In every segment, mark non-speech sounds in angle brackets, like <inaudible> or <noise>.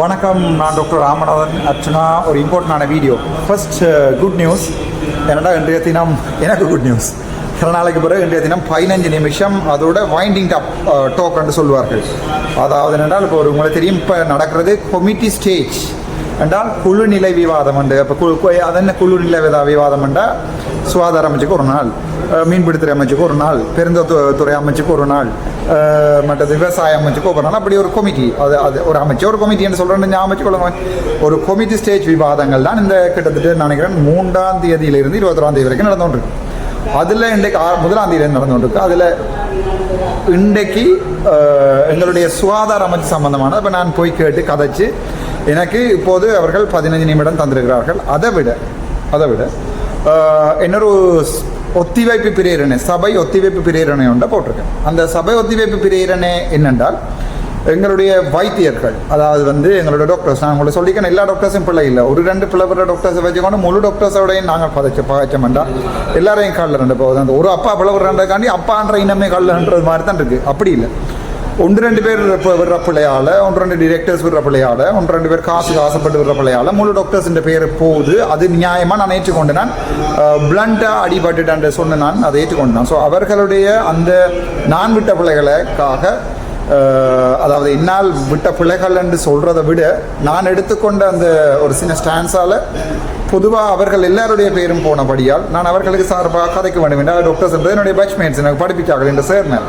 வணக்கம். நான் டாக்டர் ராமநாதன் அர்ச்சனா ஒரு இம்பார்ட்டண்டான வீடியோ. ஃபர்ஸ்ட் குட் நியூஸ் என்னடா இன்றைய தினம்? எனக்கு குட் நியூஸ் சில நாளைக்கு பிறகு இன்றைய தினம் பதினஞ்சு நிமிஷம் அதோட வைண்டிங் டப் டோக் என்று அதாவது என்னென்றால் இப்போ ஒரு உங்களுக்கு தெரியும் இப்போ நடக்கிறது கொமிட்டி ஸ்டேஜ் என்றால் குழு நிலை விவாதம் உண்டு அப்போ குழு அது என்ன குழு நிலை விவாதம் என்றால் சுகாதார அமைச்சுக்கு ஒரு நாள் மீன்பிடித்துறை அமைச்சுக்கு ஒரு நாள் பெருந்தத்துறை அமைச்சுக்கு ஒரு நாள் மற்றது விவசாய அமைச்சுக்கு ஒரு நாள். அப்படி ஒரு கமிட்டி அது அது ஒரு அமைச்சு ஒரு கமிட்டி என்று சொல்கிறேன் ஞாபகம் வச்சுக்கொள்ளுங்க ஒரு கமிட்டி ஸ்டேஜ் விவாதங்கள் தான் இந்த கிட்டத்தட்ட நினைக்கிறேன் மூன்றாம் தேதியிலிருந்து இருபத்தொராம் தேதி வரைக்கும் நடந்து கொண்டிருக்கு. அதில் இன்றைக்கு ஆ- முதலாம் தேதி நடந்து கொண்டிருக்கு. அதில் இன்றைக்கு எங்களுடைய சுகாதார அமைச்சு சம்பந்தமான இப்போ நான் போய் கேட்டு கதைச்சு எனக்கு இப்போது அவர்கள் பதினஞ்சு நிமிடம் தந்திருக்கிறார்கள். அதை விட அதை விட அஹ், இன்னொரு ஒத்திவைப்பு பிரேரணை சபை ஒத்திவைப்பு பிரேரணை ஒன்றை போட்டிருக்கேன். அந்த சபை ஒத்திவைப்பு பிரேரணை என்னென்றால் எங்களுடைய வைத்தியர்கள் அதாவது வந்து எங்களோட டாக்டர்ஸ் நான் உங்களை சொல்லிக்கிறேன் எல்லா டாக்டர்ஸும் பிள்ளை இல்லை. ஒரு ரெண்டு பிள்ளை பிள்ளை டாக்டர்ஸை வச்சுக்கொண்டு முழு டாக்டர்ஸோடையும் நாங்கள் பதைச்ச வேண்டாம் எல்லாரையும் காலில் ரெண்டு போகுது. அந்த ஒரு அப்பா பிள்ளை ரெண்டுக்காண்டி அப்பான்ற இனமே காலில்ன்றது மாதிரி தான் இருக்குது அப்படி இல்லை. ஒன்று ரெண்டு பேர் விடுற பிள்ளையால் ஒன்று ரெண்டு டிரெக்டர்ஸ் விடுற பிள்ளையால் ஒன்று ரெண்டு பேர் காசு ஆசைப்பட்டு விடுற பிள்ளையால் முழு டாக்டர்ஸ் பேர் போகுது. அது நியாயமாக நான் ஏற்றுக்கொண்டு நான் பிளண்ட்டாக அடிபட்டுட்டு சொன்ன நான் அதை ஏற்றுக்கொண்டு நான் ஸோ அவர்களுடைய அந்த நான் விட்ட பிள்ளைகளுக்காக அதாவது என்னால் விட்ட பிள்ளைகள் என்று சொல்கிறத விட நான் எடுத்துக்கொண்ட அந்த ஒரு சின்ன ஸ்டான்ஸால் பொதுவாக அவர்கள் எல்லாருடைய பேரும் போனபடியால் நான் அவர்களுக்கு சார்பாக கதைக்க வேண்டும் என்று டாக்டர்ஸ் என்பது என்னுடைய பேட்ச்மேட்ஸ் எனக்கு படிப்பிக்கார்கள் என்று சேர்ந்தேன்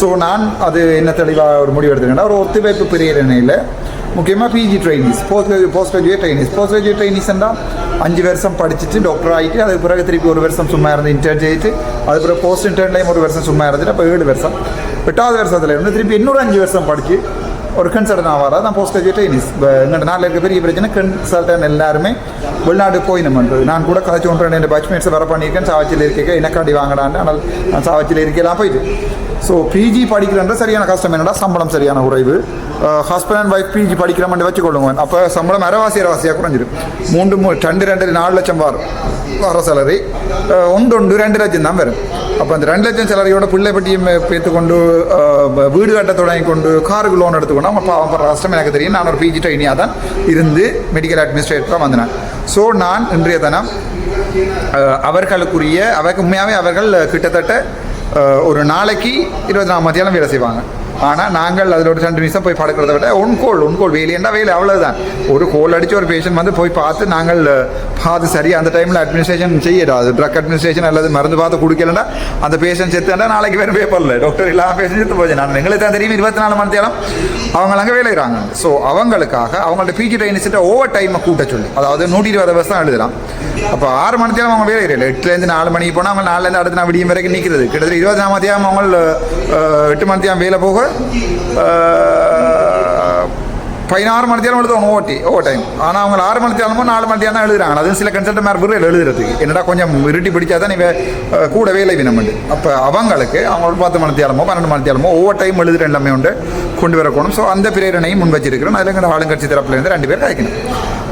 ஸோ நான் அது என்ன தெளிவாக ஒரு முடிவு எடுத்துக்கிட்டேன் ஒரு ஒத்துழைப்பு பிரியரணையில் முக்கியமாக PG trainees post post graduate trainees post graduate trainees என்றால் அஞ்சு வருஷம் படிச்சுட்டு டாக்டர் ஆகிட்டு அதுக்கு பிறகு திருப்பி ஒரு வருஷம் சும்மா இருந்து இன்டர்ன் செய்யிட்டு அது பிறகு போஸ்ட் இன்டர்ன்லேயும் ஒரு வருஷம் சும்மா இருந்துட்டு அப்போ ஏழு வருஷம். எட்டாவது வருஷத்துல இருந்து திருப்பி இன்னொரு அஞ்சு வருஷம் படித்து ஒரு கன்சல்டன் ஆவாரா தான் போஸ்ட் கிராஜுவேட் ட்ரைனிஸ் எங்கள் நாட்டில் இருக்க பெரிய பிரச்சனை கன்சல்டன் எல்லாருமே வெளிநாடு போய் நம்மன்றது நான் கூட கதைச்சு கொண்டு என் பேட்ச்மேட்ஸை வர பண்ணியிருக்கேன் சாவச்சியில் இருக்க எனக்காடி வாங்கடான்னு ஆனால் நான் சாவச்சியில் இருக்கலாம் போயிட்டு ஸோ பிஜி படிக்கிறன்ற சரியான கஷ்டம் என்னடா சம்பளம் சரியான குறைவு ஹஸ்பண்ட் அண்ட் ஒய்ஃப் பிஜி படிக்கிறோம்னு வச்சுக்கொள்ளுங்க அப்போ சம்பளம் அரைவாசி அரைவாசியாக குறைஞ்சிரும் மூன்று மூ ரெண்டு ரெண்டு நாலு லட்சம் வரும் வர சேலரி ஒன்று ஒன்று ரெண்டு லட்சம் தான் வரும் அப்போ அந்த ரெண்டு லட்சம் சேலரியோட பிள்ளை பட்டியும் பேத்துக்கொண்டு வீடு கட்ட தொடங்கி கொண்டு காருக்கு லோன் எடுத்துக்கொண்டு அவங்க அப்பா படுற கஷ்டம் எனக்கு தெரியும். நான் ஒரு பிஜி ட்ரைனியாக தான் இருந்து மெடிக்கல் அட்மினிஸ்ட்ரேட்டராக வந்தேன். ஸோ நான் இன்றைய தினம் அவர்களுக்குரிய அவருக்கு உண்மையாகவே அவர்கள் கிட்டத்தட்ட ஒரு நாளைக்கு இருபத்தி நாலு மத்தியானம் வேலை செய்வாங்க. ஆனால் நாங்கள் அதில் ஒரு ரெண்டு நிமிஷம் போய் படுக்கிறத விட ஒன் உன்கோள் ஒன் கோல். வேலையண்டா வேலை அவ்வளவுதான். ஒரு கோல் அடித்து ஒரு பேஷண்ட் வந்து போய் பார்த்து நாங்கள் பார்த்து சரி அந்த டைமில் அட்மினிஸ்ட்ரேஷன் செய்யறாது ட்ரக் அட்மினிஸ்ட்ரேஷன் அல்லது மருந்து பார்த்து கொடுக்கலன்னா அந்த பேஷண்ட் செத்துனா நாளைக்கு வேறு பேப்பரில் டாக்டர் இல்லாமல் பேஷண்ட் செத்து போச்சு. நான் எங்களுக்கு தான் தெரியும் இருபத்தி நாலு மணி நேரம். அவங்க அங்கே வேலைகிறாங்க ஸோ அவங்களுக்காக அவங்கள்ட்ட பிஜி டைனிஸ்ட்டை ஓவர் டைமை கூட்ட சொல்லி. அதாவது நூற்றி இருபது வருஷம் எழுதலாம் அப்போ ஆறு மணி நேரம் அவங்க வேலை இல்லை எட்டுலேருந்து நாலு மணிக்கு போனால் அவங்க நாலுலேருந்து அடுத்த நான் விடியும் வரைக்கும் நிற்கிறது கிட்டத்தட்ட இருபத்தி நாலு மணி நேரம் அவங்க எட்டு மணி நேரம் வேலை போக আমার பதினாறு மணி எழுதுவாங்க ஓட்டி ஓவர் டைம் ஆனால் அவங்க ஆறு மணி நேரமோ நாலு மணி நேரம் தான் எழுதுறாங்க. அதுவும் சில கன்சல்ட் மேலே விரைவில் எழுதுறதுக்கு என்னடா கொஞ்சம் இருட்டி பிடிச்சா தான் நீங்கள் கூட வேலை வினமுண்டு அப்போ அவங்களுக்கு அவங்களோட பத்து மணி பன்னெண்டு மணி நேரமோ ஓவர் டைம் எழுதுகிற எல்லாமே உண்டு கொண்டு வரக்கணும். ஸோ அந்த பிரேரணையும் முன் வச்சிருக்கிறோம். அதில் எங்கள் ஆளுங்கட்சி தரப்புலேருந்து ரெண்டு பேர் காய்க்கணும்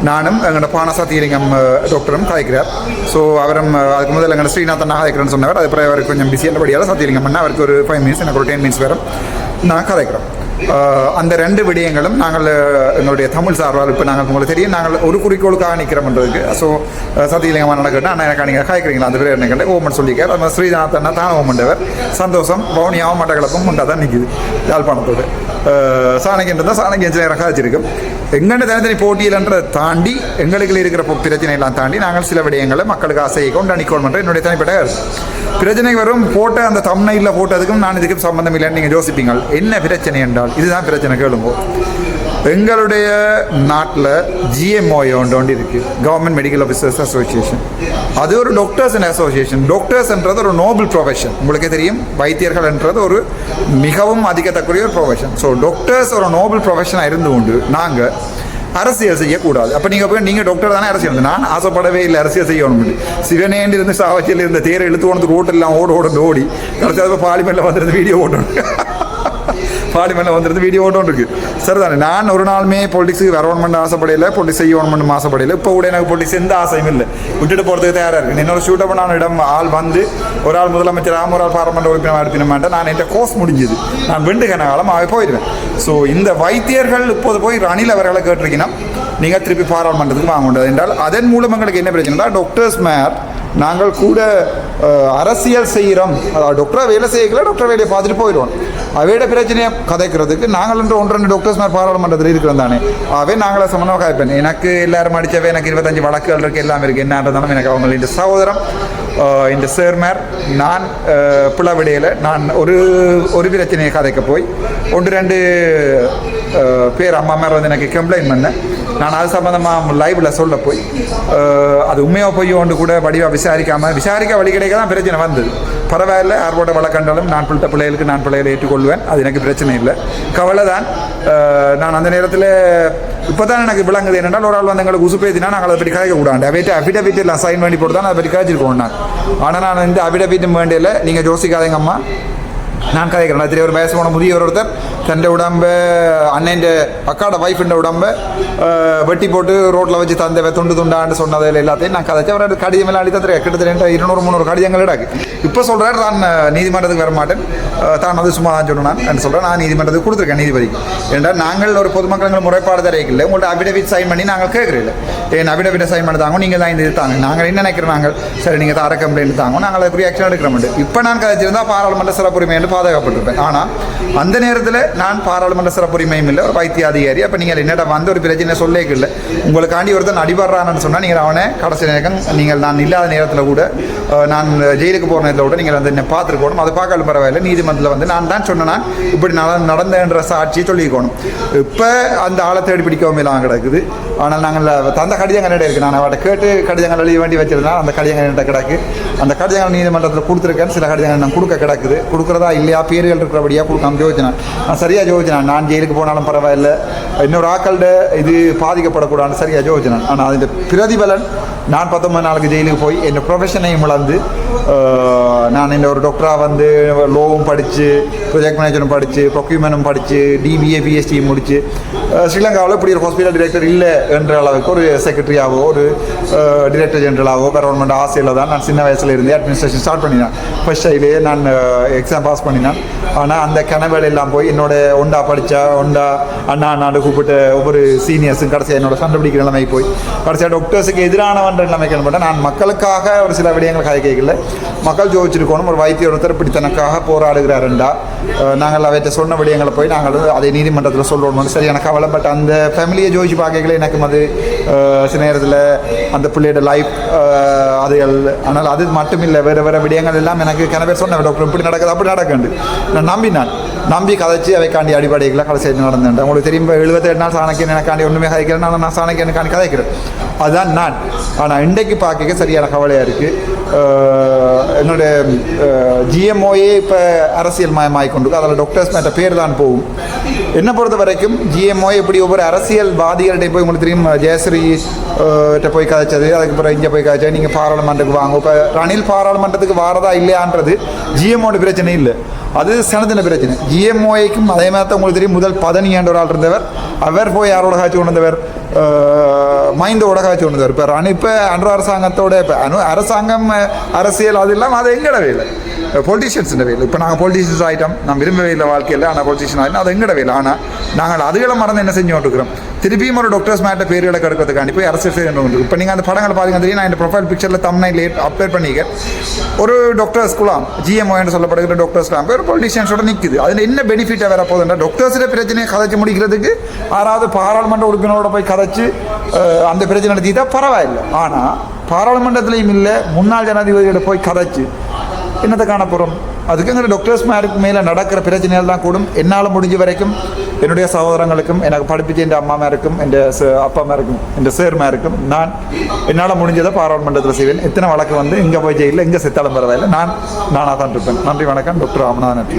நானும் எங்களோட பானசா தீரிங்கம் டாக்டரும் காய்க்கிறார் ஸோ அவரும் அதுக்கு முதல்ல எங்கள் ஸ்ரீநாதன் காய்க்கிறேன்னு சொன்னவர். அது பிறகு அவருக்கு கொஞ்சம் பிஸியானபடியால் சத்தியலிங்கம் பண்ணால் அவருக்கு ஒரு ஃபைவ் மினிட்ஸ் எனக்கு ஒரு டென் மினிட்ஸ் வரும். நான் கதைக்கிறோம் அந்த ரெண்டு விடயங்களும் நாங்கள் எங்களுடைய தமிழ் சார்பால் இப்போ நாங்கள் உங்களுக்கு தெரியும். நாங்கள் ஒரு குறிக்கோளுக்காக நிற்கிறோம்ன்றதுக்கு ஸோ சத்தியலிங்கமாக நடக்கட்டும் ஆனால் எனக்கு நீங்கள் காய்க்கிறீங்களா? அந்த பேர் என்ன ஓமன் சொல்லிக்கார் அந்த மாதிரி ஸ்ரீநாதன் தான ஓமண்டவர். சந்தோஷம் பவுனியாவும் மட்டக்களப்பும் உண்டாக தான் நிற்கிது யாழ்ப்பாணத்தோடு. சாணக்கின்றது சாணக்கி என்ஜினியராக காய்ச்சிருக்கும். எங்கன்னு தனித்தனி போட்டியில்ன்றதை தாண்டி எங்களுக்கு இருக்கிற பிரச்சனை எல்லாம் தாண்டி நாங்கள் சில விடயங்களை மக்களுக்கு ஆசையை கொண்டு அணிக்கோள் பண்ணுற என்னுடைய தனிப்பட்ட பிரச்சனை வரும் போட்ட அந்த தம்னையில் போட்டதுக்கும் நான் இதுக்கும் சம்மந்தம் இல்லைன்னு நீங்கள் யோசிப்பீங்க. என்ன பிரச்சனை என்றால் இதுதான் பிரச்சனை கேளுங்க. எங்களுடைய நாட்டில் ஜிஎம்ஓஏ ஒன்று ஒன்று இருக்குது கவர்மெண்ட் மெடிக்கல் ஆஃபீஸர்ஸ் அசோசியேஷன் அது ஒரு டாக்டர்ஸ் அண்ட் அசோசியேஷன் டாக்டர்ஸ்ன்றது ஒரு நோபல் ப்ரொஃபஷன் உங்களுக்கே தெரியும். வைத்தியர்கள்ன்றது ஒரு மிகவும் அதிகத்தக்குரிய ஒரு ப்ரொஃபஷன் ஸோ டாக்டர்ஸ் ஒரு நோபல் ப்ரொஃபஷனாக இருந்து உண்டு. நாங்கள் அரசியல் செய்யக்கூடாது. அப்போ நீங்கள் போய் நீங்கள் டாக்டர் தானே அரசியல் நான் ஆசைப்படவே இல்லை அரசியல் செய்யணும் சிவனேண்டி இருந்து சாவச்சியில் இருந்த தேரை இழுத்து கொண்டு ரோட்டெல்லாம் ஓட ஓட ஓடி கடைசி பார்லிமெண்ட்டில் வந்துருந்து வீடியோ ஓட்டணும். <laughs> பார்லிமெண்ட்டில் வந்துருந்து வீடியோ ஓட்டம் இருக்கு. சரிதானே? நான் ஒரு நாளுமே பொலிட்டிக்ஸுக்கு வரணும்னு ஆசைப்படையில பொலிட்டிக்ஸ் செய்யணும்னு ஆசைப்படையில. இப்போ கூட எனக்கு பொலிட்டிக்ஸ் எந்த ஆசையும் இல்லை. விட்டுட்டு போகிறதுக்கு தயாராக இருக்கு இன்னொரு சூட்டபிளான இடம் ஆள் வந்து ஒரு ஆள் முதலமைச்சர் ஒரு ஆள் பாராளுமன்ற உறுப்பினர் எடுத்தினமாட்டேன் நான் என் கோர்ஸ் முடிஞ்சது. நான் வெண்டு கனகாலம் ஆகி போயிடுவேன். ஸோ இந்த வைத்தியர்கள் இப்போது போய் ரணில் அவர்களை கேட்டிருக்கீங்கன்னா நீங்கள் திருப்பி பாராளுமன்றத்துக்கு வாங்க முடியாது என்றால் அதன் மூலம் எங்களுக்கு என்ன பிரச்சனைனா டாக்டர்ஸ் மேர் நாங்கள் கூட அரசியல் செய்கிறோம் அதாவது டாக்டராக வேலை செய்யல டாக்டர் வேலையை பார்த்துட்டு போயிடுவோம். அவையோட பிரச்சனையை கதைக்கிறதுக்கு நாங்கள் என்று ஒன்று ரெண்டு டாக்டர்ஸ் மாதிரி பாராளுமன்றத்தில் இருக்கிறோம் தானே. அவை நாங்களே சமணமாக காய்ப்பேன் எனக்கு எல்லாரும் அடித்தவை எனக்கு இருபத்தஞ்சு வழக்குகள் இருக்குது எல்லாம் இருக்குது என்னன்றதாலும் எனக்கு அவங்க இந்த சகோதரம் இந்த சேர்மேர் நான் அஹ், பிளவிடையில் நான் ஒரு ஒரு பிரச்சனையை கதைக்க போய் ஒன்று ரெண்டு பேர் அம்மா மேலே வந்து எனக்கு கம்ப்ளைண்ட் பண்ணேன். நான் அது சம்மந்தமாக லைவில் சொல்ல போய் அது உண்மையாக போய் ஒன்று கூட வடிவாக விசாரிக்காமல் விசாரிக்க வழி கிடைக்க தான் பிரச்சனை வந்தது. பரவாயில்ல ஏர்போர்ட்டை வழக்கண்டாலும் நான் பிள்ளை பிள்ளைகளுக்கு நான் பிள்ளைகளை ஏற்றுக்கொள்வேன். அது எனக்கு பிரச்சனை இல்லை. கவலை தான். நான் அந்த நேரத்தில் இப்போ தான் எனக்கு விளங்குது என்னென்னால் ஒரு ஆள் வந்து எங்களுக்கு உசுப்பேத்தினா நாங்கள் அதை பற்றி கதைக்க கூடாது. அவைட்டு அஃபிடவிட் எல்லாம் சைன் பண்ணி போட்டு தான் அதை பற்றி கதைச்சிருக்கோம் நான். ஆனால் நான் இந்த அஃபிடவிட்டும் வேண்டியில் நீங்கள் ஜோசிக்காதேங்கம்மா நான் கதைக்கிறேன் அதில் ஒரு வயசு போன முதியவர் ஒருத்தர் തൻ്റെ ഉടമ്പ് അണ്ണേൻ്റെ അക്കാടെ വൈഫിൻ്റെ உடம்பு വെട്ടി போட்டு ரோட்டில் வச்சு தந்தை துண்டு துண்டாண்டு சொன்னதில் எல்லாத்தையும் நான் கதைச்சு அவரோட கடிதம் எல்லாம் அடித்தத்திர கிட்டத்தட்ட இருநூறு முந்நூறு கடிதங்கள் இடாக்கு இப்போ சொல்கிறார் நான் நீதிமன்றத்துக்கு வர மாட்டேன். தான் அது சும்மா தான் சொன்னான் நான். சொல்கிறேன் நான் நீதிமன்றத்துக்கு கொடுத்துருக்கேன் நீதிபதிக்கு ஏன்னா நாங்கள் ஒரு பொதுமக்கள் முறைப்பாடு தரையில்லை உங்கள்ட்ட அபிடவிட் சைன் பண்ணி நாங்கள் கேட்குறீங்க என் அபிடவிட்டை சைன் பண்ணி தாங்க நீங்கள் தான் இது தாங்க. நாங்கள் என்ன நினைக்கிறோம் நாங்கள்? சரி நீங்கள் தர கம்ப்ளைண்ட் தாங்க நாங்கள் அதுக்குரிய ஆக்ஷன் எடுக்கிறோம். இப்போ நான் கதைச்சிருந்தால் பாராளுமன்ற சிறப்புரிமை என்று பாதுகாப்பட்டிருப்பேன் ஆனால் அந்த நேரத்தில் நான் பாராளுமன்ற சிறப்புரிமையும் இல்லை ஒரு வைத்திய அதிகாரி அப்போ நீங்கள் என்னடா வந்து ஒரு பிரச்சனை சொல்லே இல்லை உங்களுக்காண்டி ஒருத்தன் அடிபடுறான்னு சொன்னால் நீங்கள் அவனை கடைசி நேரம் நீங்கள் நான் இல்லாத நேரத்தில் கூட நான் ஜெயிலுக்கு போகிற நேரத்தில் கூட நீங்கள் வந்து என்னை பார்த்துருக்கணும். அது பார்க்கல பரவாயில்லை. நீதிமன்றத்தில் வந்து நான் தான் சொன்னேன். இப்படி நட நடந்தன்ற சாட்சியை சொல்லிக்கணும் இப்போ அந்த ஆளை தேடி பிடிக்கவும் இல்லாமல் கிடக்குது. ஆனால் நாங்கள் தந்த கடிதங்கள் என்ன இருக்குது நான் அவட்ட கேட்டு கடிதங்கள் எழுதி வேண்டி வச்சிருந்தேன். அந்த கடிதங்கள் என்கிட்ட கிடக்கு. அந்த கடிதங்கள் நீதிமன்றத்தில் கொடுத்துருக்கேன் சில கடிதங்கள் நான் கொடுக்க கிடக்குது. கொடுக்குறதா இல்லையா? பேர்கள் இருக்கிறபடியா கொடுக்காம யோஜனை நான் சரியாக ஜோதிச்சினேன் நான் ஜெயிலுக்கு போனாலும் பரவாயில்ல. இன்னொரு ஆக்கள்கிட்ட இது பாதிக்கப்படக்கூடாதுன்னு சரியாக ஜோதிச்சினேன் ஆனால் அதில் பிரதிபலன் நான் பத்தொன்பது நாளுக்கு ஜெயிலுக்கு போய் என் ப்ரொஃபஷனையும் வளர்ந்து நான் இந்த ஒரு டாக்டராக வந்து லோவும் படித்து ப்ரொஜெக்ட் மேனேஜரும் படித்து ப்ரொக்யூமெண்ட்டும் படித்து டிபிஏ பிஎஸ்டியும் முடித்து ஸ்ரீலங்காவில் இப்படி ஒரு ஹாஸ்பிட்டல் டிரெக்டர் இல்லை என்ற அளவுக்கு ஒரு செக்ரட்டரியாகவோ ஒரு டிரெக்டர் ஜெனரலாவோ கவர்மெண்ட் ஆசையில் தான் நான் சின்ன வயசில் இருந்தே அட்மினிஸ்ட்ரேஷன் ஸ்டார்ட் பண்ணினேன். ஃபர்ஸ்ட் டைலே நான் எக்ஸாம் பாஸ் பண்ணினேன். ஆனால் அந்த கனவுகள் எல்லாம் போய் என்னோட ஒண்டா படித்தா ஒண்டா அண்ணா அண்ணாண்டு கூப்பிட்டு ஒவ்வொரு சீனியர்ஸும் கடைசியாக என்னோட சண்டை பிடிக்கிற நிலைமை போய் கடைசியாக டாக்டர்ஸுக்கு எதிரானவன்ற நிலைமைக்கு பண்ணேன் நான் மக்களுக்காக ஒரு சில விடயங்கள் கதை மக்கள் ஜோதிச்சிருக்கணும். ஒரு வைத்திய ஒருத்தர் பிடித்தனக்காக போராடுகிறாருண்டா நாங்கள் அவற்றை சொன்ன விடயங்களை போய் நாங்கள் அதை நீதிமன்றத்தில் சொல்லுவோமோ சரி எனக்கு கவலை பட் அந்த ஃபேமிலியை ஜோதிச்சு பார்க்கல எனக்கு அது சில நேரத்தில் அந்த பிள்ளையோட லைஃப் அதுகள் ஆனால் அது மட்டும் இல்லை வேறு வேறு விடயங்கள் எல்லாம் எனக்கு கனவே சொன்னேன் டாக்டர் இப்படி நடக்குது அப்படி நடக்குது நான் நம்பினான். நம்பி கதைச்சு அவைக்காண்டி அடிப்படைகளை கடைசி நடந்துட்டேன் உங்களுக்கு தெரியும் எழுபத்தேழு நாள் சாணக்கியன் எனக்காண்டி ஒன்றுமே கதைக்கிறேன் நான் நான் சாணக்கியனுக்காண்டி கதைக்கிறேன் அதுதான் நான் ஆனால் இன்றைக்கு பார்க்க சரியான கவலையாக இருக்குது என்னோட ஜிஎம்ஓயே இப்போ அரசியல் மயமாக கொண்டு அதில் டாக்டர்ஸ் மேட்ட பேர் தான் போகும் என்னை பொறுத்த வரைக்கும் ஜிஎம்ஓ எப்படி ஒவ்வொரு அரசியல்வாதிகள்கிட்ட போய் உங்களுக்கு தெரியும் ஜெயஸ்ரீ போய் கதைச்சது அதுக்கு பிறகு இங்கே போய் கதைச்சா நீங்கள் பாராளுமன்றத்துக்கு வாங்க இப்போ ரணில் பாராளுமன்றத்துக்கு வாரதா இல்லையான்றது ஜிஎம்ஓட பிரச்சனை இல்லை அது சனத்தின பிரச்சனை ஜிஎம்ஓய்க்கும் அதே மாதிரி தான் உங்களுக்கு தெரியும் முதல் பதனி ஆண்டு ஒரு ஆள் இருந்தவர் அவர் போய் யாரோட காட்சி கொண்டு வந்தவர் மைண்டோட உடகாச்சு ஒன்று தான் இருப்பார் இப்போ அன்று அரசாங்கத்தோட இப்போ அனு அரசாங்கம் அரசியல் அது இல்லாமல் அது எங்களோட வேலை? பொலிட்டிஷியன்ஸ் வேலை. இப்போ நாங்கள் பொலிட்டிஷியன்ஸ் ஆகிட்டோம் நான் விரும்பவே இல்லை வாழ்க்கையில். ஆனால் பொலிட்டிஷியன் ஆகிட்டோம் அது எங்கட வேலை? ஆனால் நாங்கள் அதுகளை மறந்து என்ன செஞ்சு கொண்டிருக்கிறோம்? திருப்பியும் ஒரு டாக்டர்ஸ் மேட்ட பேர்களை கெடுக்கிறதுக்காண்டி போய் அரசியல் செய்யணும் இப்போ நீங்கள் அந்த படங்களை பாருங்க தெரியும். நான் இந்த ப்ரொஃபைல் பிக்சரில் லேட் அப்டேட் பண்ணிக்க ஒரு டாக்டர்ஸ் குலாம் ஜிஎம்ஓ என்று சொல்லப்படுகிற டாக்டர்ஸ்லாம் பேர் பொலிட்டிஷியன்ஸோட நிற்குது அதில் என்ன பெனிஃபிட்டாக வர போகுதுன்னா டாக்டர்ஸில் பிரச்சனையை கதைச்சு முடிக்கிறதுக்கு ஆறாவது பாராளுமன்ற உறுப்பினரோட போய் கதை மறைச்சு அந்த பிரச்சனை நடத்திட்டா பரவாயில்லை. ஆனால் பாராளுமன்றத்திலையும் இல்லை முன்னாள் ஜனாதிபதியோட போய் கதைச்சு என்னத்தை காண போகிறோம் அதுக்குங்கிற டாக்டர்ஸ் மேருக்கு மேலே நடக்கிற பிரச்சனைகள் தான் கூடும். என்னால் முடிஞ்ச வரைக்கும் என்னுடைய சகோதரங்களுக்கும் எனக்கு படிப்பிச்ச என் அம்மா மேருக்கும் என் அப்பாமருக்கும் என் சேர்மாருக்கும் நான் என்னால் முடிஞ்சதை பாராளுமன்றத்தில் செய்வேன். எத்தனை வழக்கு வந்து இங்கே போய் ஜெயிலில் எங்கே செத்தாலும் பரவாயில்லை. நான் நானாக தான் இருப்பேன். நன்றி வணக்கம். டாக்டர் ராமநாதன்.